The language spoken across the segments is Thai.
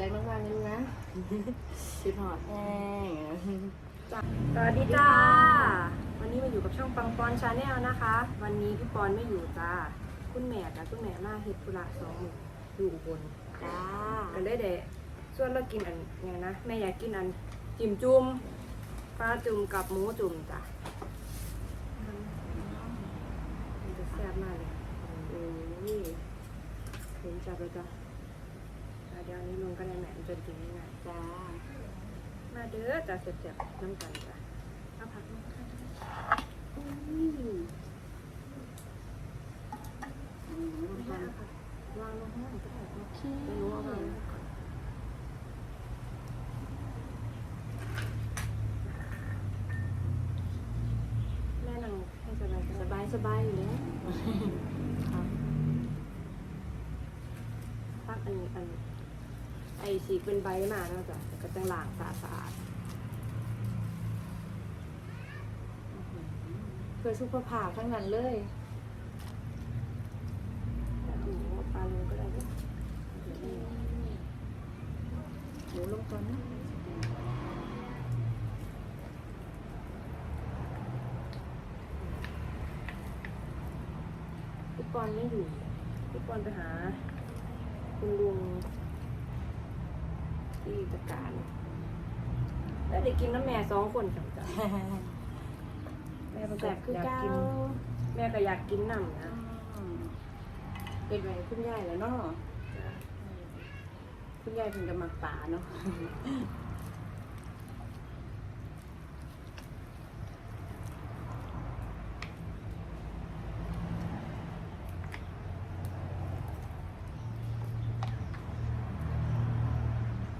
ใจมากๆเลยนะคิดหอดแห้งสวัสดีจ้า วันนี้มาอยู่กับช่องปังปอนชาแนลนะคะ วันนี้พี่ปอนไม่อยู่จ้า คุณแม่กับคุณแม่มาเฮ็ดธุระสองหมู่อยู่อุบนจ้ากันได้เดะส่วนเรากินอันไงนะแม่อยากกินอันจิ้มจุ่มปลาจุ่มกับหมูจุ่มจ้ะมันจะแซ่บมากเลยโอ้ยเห็นจับเลยจ้ะอะเดี๋ยวอันนี้ลงกันในแหนมจนกินง่ายจ้าๆมาเด้อจ้ะเสียบๆน้ำกันจ้ะเอาผักมาค่ะวางลงข้างล่างก็ได้โอเคไม่รู้ว่าวางไว้ก่อนแม่นั่งให้สบายสบายสบายอยู่แล้วครับพัก อันนี้อันไอสีเป็นใบมาแล้วจ้ะก็จะล้างสาสะอาดเพื่อสุขภาพทั้งนั้นเลยดูปลาลงก็ได้หมูลงก่อนนะพี่ปอนไม่อยู่พี่ปอนไปหา คุณลุง จัดการ แล้วได้กินน้ำแม่สองคนจังจ้ะแม่ประกาศคืออยากกิน แม่ก็อยากกินน้ำนะอืมเป็นไรคุณยายแล้วเนาะคุณยายเป็นกำมักป่าเนาะ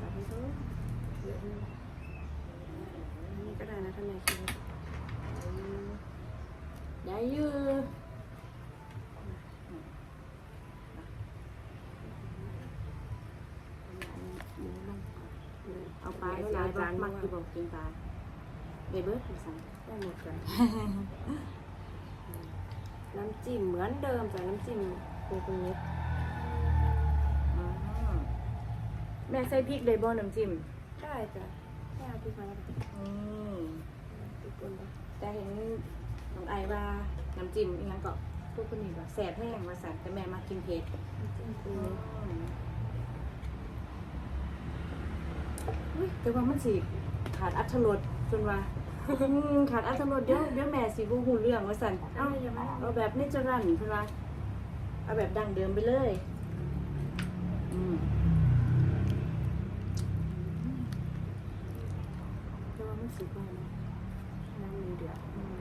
จับให้เขาเยอะเลยนี่ก็ได้นะถ้าแม่กิน ยายยือหมูลงก่อนเอาปลาแล้วยายบ้านมัก ที่บอกกินปลาเบเบิร์ดสั่งได้หมดกันน้ำจิ้มเหมือนเดิมแต่น้ำจิ้มเป็นตรงนี้อ๋อแม่ใส่พริกเลยบ่น้ำจิ้มได้จ้ะแม่เอาพริกมาแล้วกันอืมพริกป่นไปจะเห็นน้องไอว่าน้ำจิ้มอีกอย่างก็พวกคนนี้ว่าแสบแห้งมาสั่นแต่แม่มากินเผ็ดน้ำจิ้มตรงอืนี้มอุ๊ยแต่ว่ามันสิ ขาดอัตรสจนว่าอืมขาดอัตรสเดี๋ยวเดี๋ยวแม่สิบ่ฮู้เรื่องว่าสั่นเอ้าเอ้าอย่ามาเอาแบบเนเจอรัลเพิ่นว่าเอาแบบดั้งเดิมไปเลยอืมแต่ว่ามันสุกแล้วเนาะน้ำมันเดือดอืม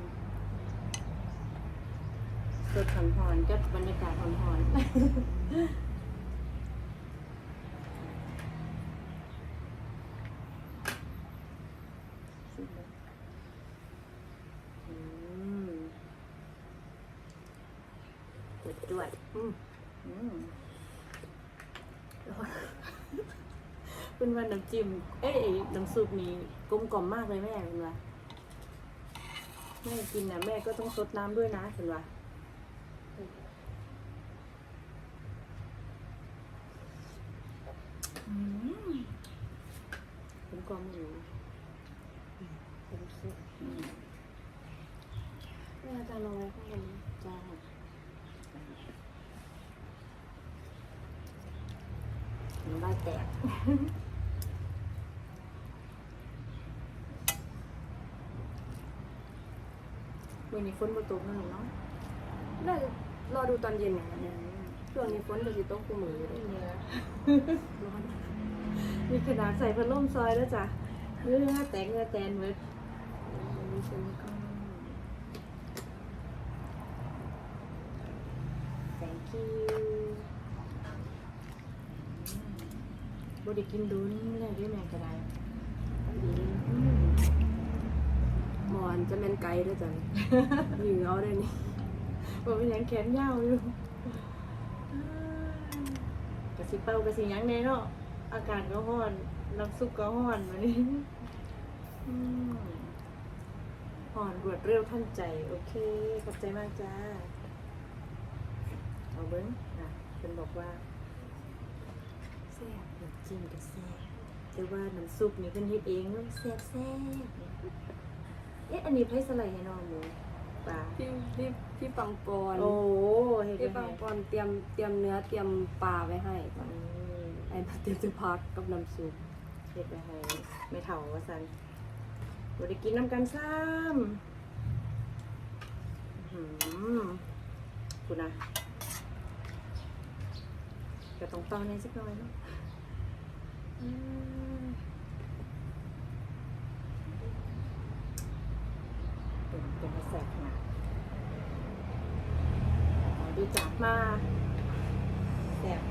สดหอนๆกับบรรยากาศหอนๆอืมจวดจวด อืม อืม เป็นวันน้ำจิ้ม เอ้ยน้ำซุปนี้กลมกล่อมมากเลยแม่เป็นว่าแม่กินนะแม่ก็ต้องซดน้ำด้วยนะเป็นว่าอืมกลมกล่อมอยู่เป็นซุปอืมแม่จะลงไว้ข้างบนจ้าน้ำลาแตก วันนี้ฝนบ่ตกนะหนูเนาะน่าจะรอดูตอนเย็นอย่างนั้นช่วงนี้ฝนจะสิตกกูมืออยู่เลยร้อนมีขนาดใส่พัดลมซอยแล้วจ้ะเนื้อแตกเนื้อแตนเว้ยมันมีเส้นก็ thank you บ่ได้กินดุนแล้วเด้วยแม่ก็ได้ดี อืมหมอนจะเป็นไกด์ด้วยจ้ะยิงเอาได้นี่บ่เป็นหยังแขนยาวอยู่กะสิเป้ากะสิหยังแน่เนาะอากาศก็ร้อนน้ำซุปก็ร้อนวันนี้อืมร้อนรวดเร็วทันใจ โอเค ขอบใจมากจ้า เอาเบิ้งอะเป็นบอกว่าแซ่บน้ำจิ้มก็แซ่บแต่ว่าน้ำซุปนี่เพิ่นเฮ็ดเองเนาะแซ่บแซ่บ เอ๊ะอันนี้ไผสไลด์ให้น้องหมูปลาพี่พี่พี่ปังปอนโอ้เฮ็ดพี่ไปปังให้ปอนเตรียมเตรียมเนื้อเตรียมปลาไว้ให้อืมไอ้มาเตรียมจะพักกับน้ำซุปเฮ็ดไปให้ไม่เฒ่าว่าซั่นบ่ได้กินน้ำกันซ้ำอื้อหือคุณนะก็ต้องเป่าในสักหน่อยเนาะอืมเป็นเป็นกระ แสขนาดูจากมาแสบ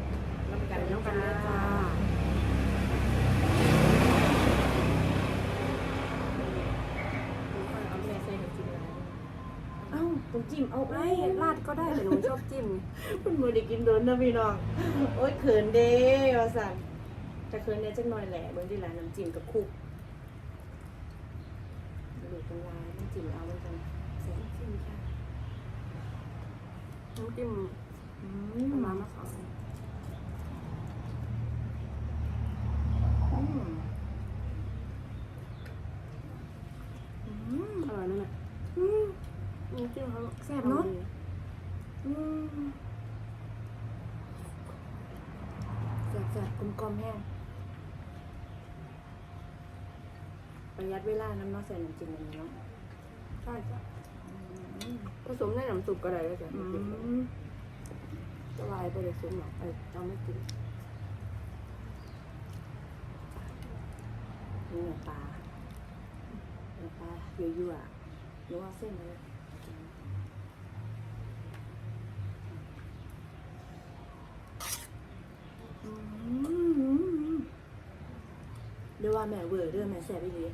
น้ำกันน้องกันเลยจ้าจิ้มเอาต้องจิ้มเอาไม่ไอ้ราดก็ได้แต่หนูชอบจิ้มคุณมือได้กินโดนนะพี่น้อง โอ๊ยเขินเด้ว่าสั่นแต่เขินเนี่ยจักหน่อยแหละเบิ่งที่ร้านน้ำจิ้มกับคุกดูตรงลายน้ำจิ้มเอาไว้กันแซ่บ จิ้มค่ะ น้ำจิ้มอืปมลาร้ามะขามอืมอืมอร่อยไหมเนี่ยอืมน้ำจิ้มเขาแซ่บเนอะอืมแซ่บแซ่บกลมกลมๆแห้งประหยัดเวลาน้ำเน้องใส่น้ำจิ้มอันนี้เนาะใช่จ้ะ ผสมในน้ำซุปก็ได้แล้วจ้ะอืน้ำจิ้มมละลายไปเลยซุปหรอกไอ้เราไม่กินเนื้อปลาเนื้อปลายั่วๆหรือว่าเส้นเลยอืมเรียกว่าแม่เวอร์เรื่องแม่แซ่บไปเลย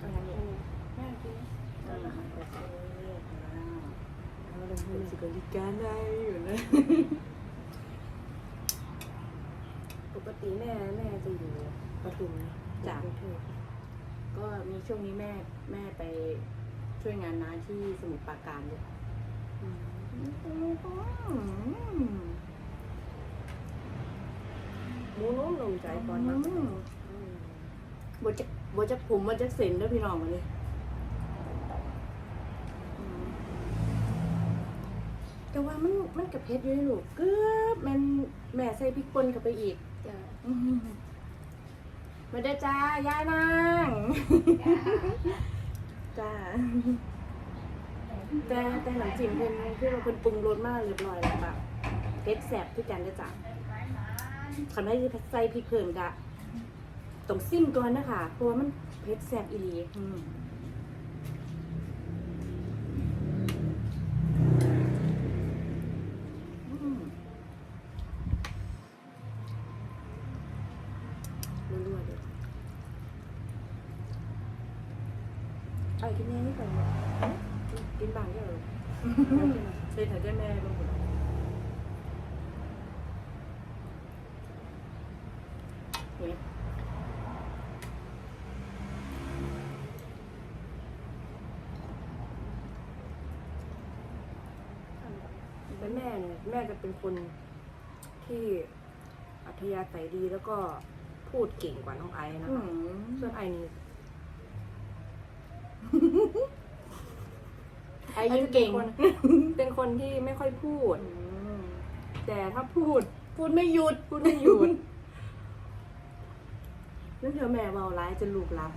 ก็งั้นเอง แม่กิน อ่าโอเคอ่าเอาลงทุนสิบริ การได้อยู่นะปกติแม่แม่จะอยู่ปทุมนะจ้ะกรุงเทพก็มีช่วงนี้แม่แม่ไปช่วยงานน้าที่สมุทรปราการด้วยอืมหมูนุ่มหนุ่มใจก่อนมากบจะบจะผมบจะเซ็นด้วยพี่น้องมาเลย แต่ว่ามันมันกับเพชรอยู่ในลูกเกือบแมันแม่ใส่พริกป่นเข้าไปอีกจ้ะอืมมาได้อจ้ายายนางจ้าแต่แต่หนังจิ้มเพิ่นคือว่าเพิ่นปรุงรสมากเรียบร้อยแล้วแบบเผ็ดแซ่บคือกันเด้อจ้ะคันได้สิใส่พริกเพิ่มกะต้องซิมก่อนนะคะเพราะว่ามันเผ็ดแซ่บอีหลีอืม แต่แม่เนี่ยแม่จะเป็นคนที่อัธยาศัยดีแล้วก็พูดเก่งกว่าน้องไอซ์นะอืคะมส่วนไอนี่ไอ้ยิ้มเก่งเป็นคนเป็นคนที่ไม่ค่อยพูดอืมแต่ถ้าพูด พูดไม่หยุด พูดไม่หยุดนั่นเธอแม่เบาร้ายจะลูกรับ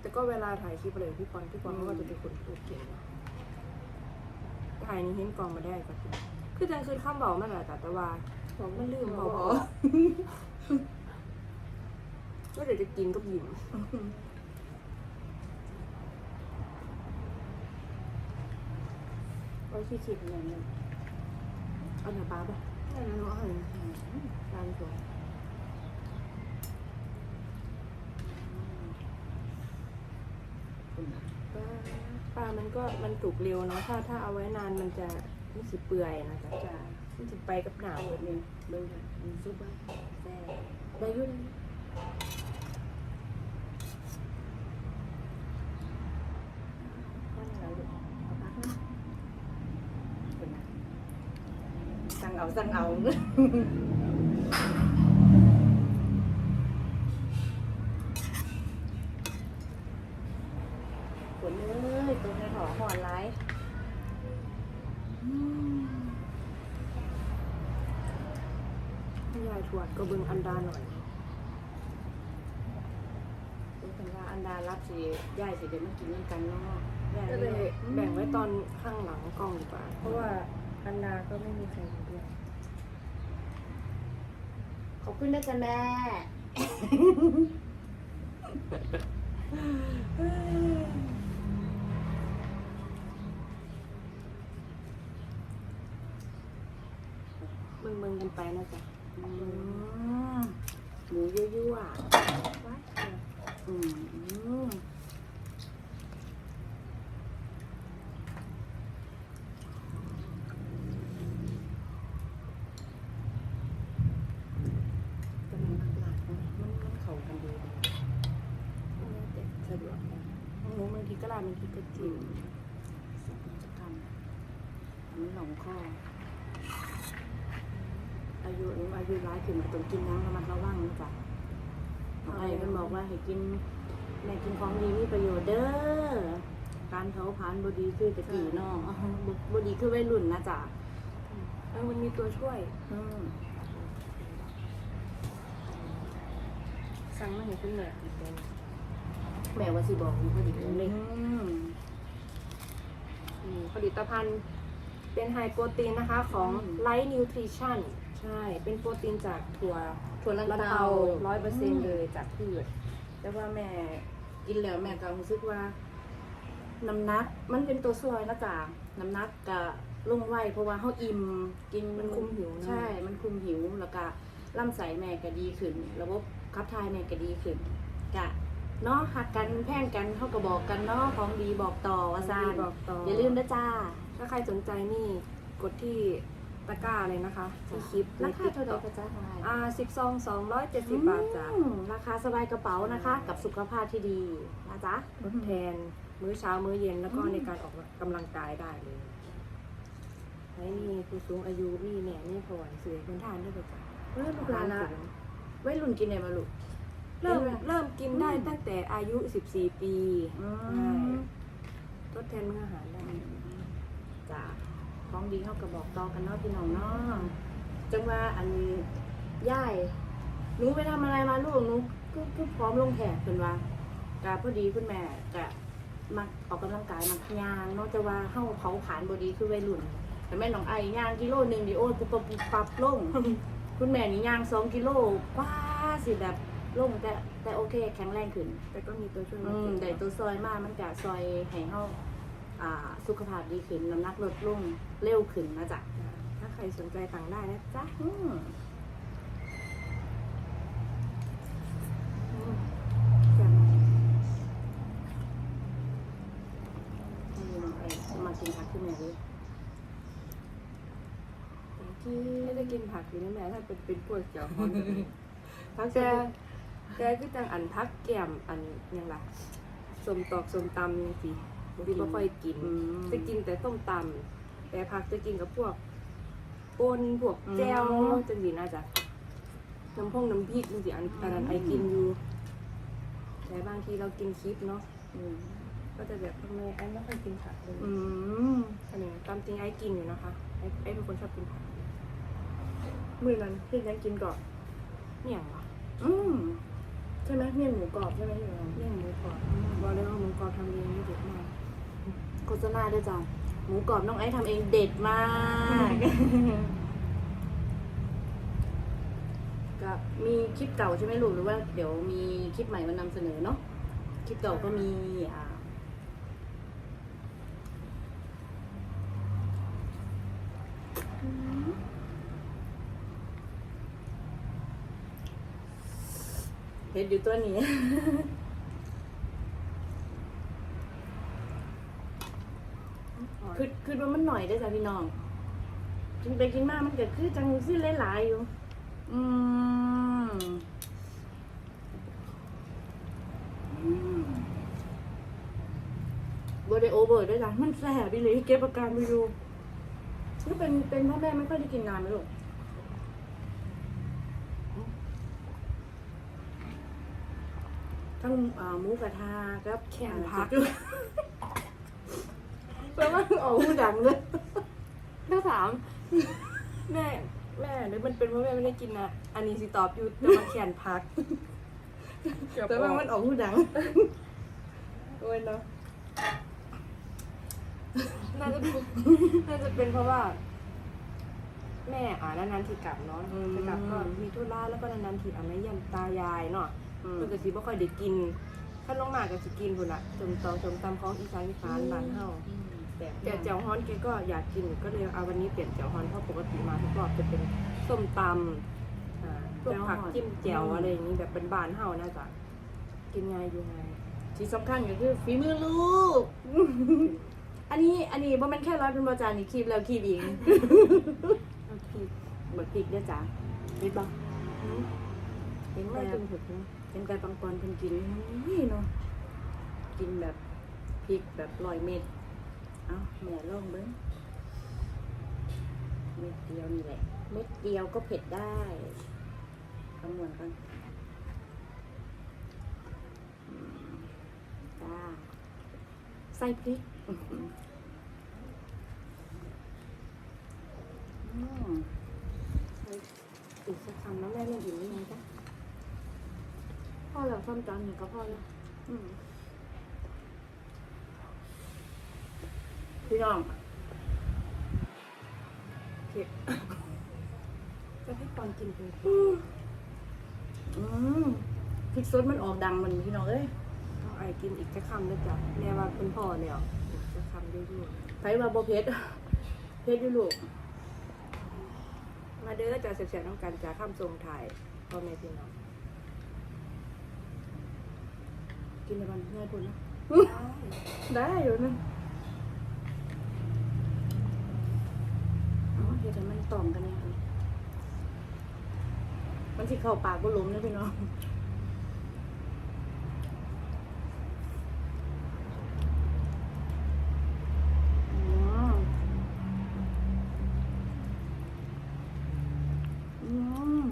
แต่ก็เวลาถ่ายคลิปอะไรกับพี่ปอนพี่ปอนเขาก็จะเป็นคนพูดเก่งถ่ายนี้เห็นกองมาได้ก็คือคือจังคือข้ามเบามันแหละจ้ะแต่ว่ามันลืมเบาๆก็เดี๋ยวจะกินก็ยิ้มโอ้ยขี้ขิดอย่างนี้เอาเนื้อปลาป่ะนั่นเนาะเห็นร้านสวย ปลามันก็มันสุกเร็วเนาะถ้าถ้าเอาไว้นานมันจะมันจะเปื่อยนะจ๊ะจ้ะมันจะไปกับหนาวแบบนเบิ่งค่ะมันซุปแซ่บได้อยุ่นสั่งเอาสั่งเอา ให้ยายถวดก็เบิ่งอันดาหน่อยดูกันว่าอันดารับสิย่ายสิเดี๋ยวมากินด้วยกันเนาะย่าก็เลยอืมแบ่งไว้ตอนข้างหลังกล้องดีกว่า เพราะว่าอันดาก็ไม่มีใครอยู่ด้วยขอบคุณนะจ๊ะแม่ เบิ่งเบิ่งกันไปนะจ๊ะอืม หมูยั่วยั่ว ว้ายเออ ๆอืมกำลังหลักๆนะมันมันเข้ากันดี แล้วแต่สะดวกนะหมูบางทีก็ลาดบางทีก็จิ้ม สักสักคำอันนี้หลงคออายุนี้อายุร้าย ขึ้นมาต้องกินน้ำระมัดระวังนะจ๊ะหมอไอ้มันบอกว่าให้กินแม่กินของดีมีประโยชน์เด้อ การเผาผลาญบดีคือตะกี้เนาะบดีคือวัยรุ่นนะจ๊ะเออมันมีตัวช่วย อืมสั่งมาให้คุณแม่อีกเป็นแม่ว่าสิบอกอยู่พอดีเลยอืมผลิตภัณฑ์เป็นไฮโปรตีนนะคะของ Light Nutrition ใช่ เป็นโปรตีนจากถั่วถั่วลันละเตาเตาร้อยเปอร์เซ็นต์เลยจากพืช แต่ว่าแม่กินแล้วแม่ก็รู้สึกว่าน้ำหนักมันเป็นตัวช่วยนะจ๊ะน้ำหนักก็ลงไวเพราะว่าเขาอิ่มกินมันคุมหิวนะใช่ มันคุมหิวแล้วก็ลำไส้แม่ก็ดีขึ้น ระบบขับถ่ายแม่ก็ดีขึ้นกะเนาะหักกันแพงกันเขาก็บอกกันเนาะของดีบอกต่อว่าซานบอกต่อออย่าลืมนะจ้า ถ้าใครสนใจนี่กดที่ ตะกร้าเลยนะคะที่คลิปราคาเท่าไหร่ในก็จ้า TikTok อ่าสิบซองสองร้อยเจ็ดสิบบาทจ้ะอืมราคาสบายกระเป๋านะคะ กับสุขภาพที่ดีนะจ๊ะทดแทนมื้อเช้ามื้อเย็นแล้วก็อืมในการออกกำลังกายได้เลยไอ้นี่ผู้สูงอายุนี่แม่นี่ผวนเสือคนทานด้วยจ้ะเริ่มลูกหลานละไว้รุ่นกินไหนมาลูกเริ่มเห็นไหมเริ่มกินได้อืมตั้งแต่อายุ 14 ปีอืใช่มทดแทนมื้ออาหารได้จ้ะ ของดีเขาก็บอกต่อกันเนาะพี่น้องเนาะจังว่าอันย่ายหนูไปทำอะไรมาลูกหนูก็ก็พร้อมลงแขกเป็นว่ากะพอดีคุณแม่กะมักออกกำลังกายมักยางเนาะจะว่าเฮาเผาผลาญบดีคือวัยรุ่นแต่แม่น้องไอ้ย่างกิโลหนึ่งดิโอ้ยปุ๊บปุ๊บปุ๊บปรับลง คุณแม่นี่ย่างสองกิโลว้าสิแบบลงแต่แต่โอเค แข็งแรงขึ้น แต่ก็มีตัวช่วยอืมามเสริมได้ตัวซอยมากมันจะซอยให้เฮาอ่า สุขภาพดีขึ้นน้ำหนักลดลงเร็วขึ้นนะจ๊ะถ้าใครสนใจสั่งได้นะจ๊ะอืมอืมแซ่บให้น้องไอ้มากินผักขึ้นแม่เลยที่ไม่ได้กินผักอยู่นะแม่ถ้าเป็นเป็นพวกเกี่ยวข้องผักแต่จะแต่คือจังอันพักแก้มอันหยังล่ะสมตอกสมตำยังสิบาง ทีไม่ค่อยกิน อืม จะกินแต่ต้มตำแต่ผักจะกินกับพวกปนพวกแจ่วอืม จังสีน่าจะน้ำพงน้ำพริกจังสีอันอันนั้นไอกินอยู่ แต่บางทีเรากินคลิปเนาะอืมก็จะแบบทำไมไอ้ไม่ค่อยกินผักเลยอืมอันนี้ตามจริงไอ้กินอยู่นะคะไอ้ไอ้เป็นคนชอบกินผักมือนั้นเพื่อนยังกินก่อนเนี่ยเหรออืมใช่ไหมเมี่ยงหมูกรอบใช่ไหมอยู่เรื่องหมูกรอบบอกเลยว่าหมูกรอบทำเองนี่เด็ดมากโฆษณาด้วยจ้ะหมูกรอบน้องไอ้ทำเองเด็ดมากก็มีคลิปเก่าใช่ไหมลูกหรือว่า เดี๋ยวมีคลิปใหม่มานำเสนอเนาะคลิปเก่าก็มีอ่าเห็ดอยู่ตัวนี้ คือคือว่ามันหน่อยได้อจ้ะพี่น้องกินไปกินมามันเกิดคือจังซี่หลายๆอยู่ อืมอืมบไดโอเวอร์ด้วยจ้ะมันแสบไปเลยเก็บอาการไปดูแสนี่เป็นเป็นพ่อแม่ไม่ค่อยได้กินนานไหมลูกทั้งอ่าหมูกระทะกับแขนพัก แปลว่าออกหูดังเลยถ้าถาม แม่แม่หรือมันเป็นเพราะแม่ไม่ได้กินนะอันนี้สิตอบอยู่แต่ว่าแขนพักแต่ว่ามันออกหูดังโอ้ยเนาะน่าจะเป็นน่าจะเป็นเพราะว่า แม่อ่านานๆทีกลับเนาะจะกลับก็มีธุระแล้วก็นานๆทีอ่าไม่ยันตายายเนาะอืมมันก็สิบ่ค่อยได้กินถ้าลงมาก็สิกินพุ่นละจมตองจมตำของอีสานอีสานบ้านเฮา แบบแต่เจียวฮ้อนแกก็อยากกินก็เลยเอาวันนี้เปลี่ยนเจียวฮ้อนเพราะปกติมาทุกรอบจะเป็นส้มตำอ่าพวกผักจิ้มแจ่วอะไรอย่างนี้แบบเป็นบ้านเฮานะจ๊ะกินง่ายอยู่ง่ายที่สำคัญก็คือฝีมือลูก อันนี้อันนี้บ่แมันแค่ร้อยเป็นบอจานนี่คีบแล้วคีบอีกโอเคบดพริกเด้อจ้ะนิดบ่อืมเห็นไม่แต่ตึงถึกนะเป็นไก่ปังปอนเพิ่นกินนี่เนาะกินแบบพริกแบบร้อยเม็ด เอาแม่ลองเบิ่งเม็ดเดียวนี่แหละ เม็ดเดียวก็เผ็ดได้คำนวณกันจ้าใส่พริกอื้อหืออืมอีกสักคำแล้วแม่ไม่อิ่มได้ไงจ๊ะพ่อแล้วส้มจานหนึ่งก็พอแล้วอืม พี่น้องเผ็ดจะให้ปอนกินเป็นอืมพริกซดมันออกดังมันพี่น้องเอ้ยเอาไอกินอีกสักคำด้วยจ้ะแม่ว่าคุณพ่อเนี่ยอีกสักคำด้วยไผว่าบ่เผ็ดเผ็ดอยู่ลูกมาเด้อจ้ะเสียๆต้องการจ้ะข้ามทรงไทยพ่อแม่พี่น้องกินในวันง่ายพุ่นะได้ได้อยู่นะเอาเฮ็ดให้มันต่อมกันเลยค่ะ มันสิเข้าปากบ่ล้มนะพี่น้องอืมอืม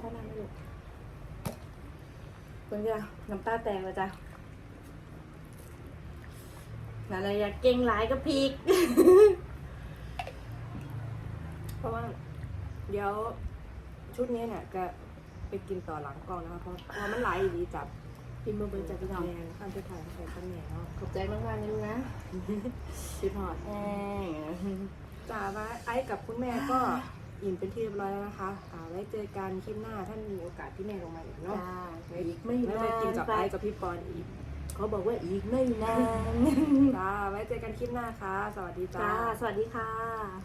ข้าวมันไม่หลุดคนจะน้ำตาแตกแล้วจ้ะ อะไรอยากเก่งหลายก็พริกเพราะว่า เดี๋ยวชุดนี้เนี่ยก็ไปกินต่อหลังกล้องนะคะเพราะเพราะมันหลายอีหลีจับพิมพ์มาเบิร์จากพี่น้องแมนข้ามชุดไทยใส่ข้าวเหนียวเนาะขอบใจมากๆนะลูกนะพี่พอดแห้งจ่าว่าไอ้กับคุณแม่ก็อิ่มเป็นที่เรียบร้อยแล้วนะคะอ่าไว้เจอกันคลิปหน้าท่านมีโอกาสที่แม่ลงมาอีกเนาะจ้าอีกไม่ไม่นาไปนกินกับไอ้กับพี่ปอนอีก เขาบอกว่าอีกไม่นานจ้าไว้เจอกันคลิปหน้าค่ะ สวัสดีจ้า จ้า สวัสดีค่ะ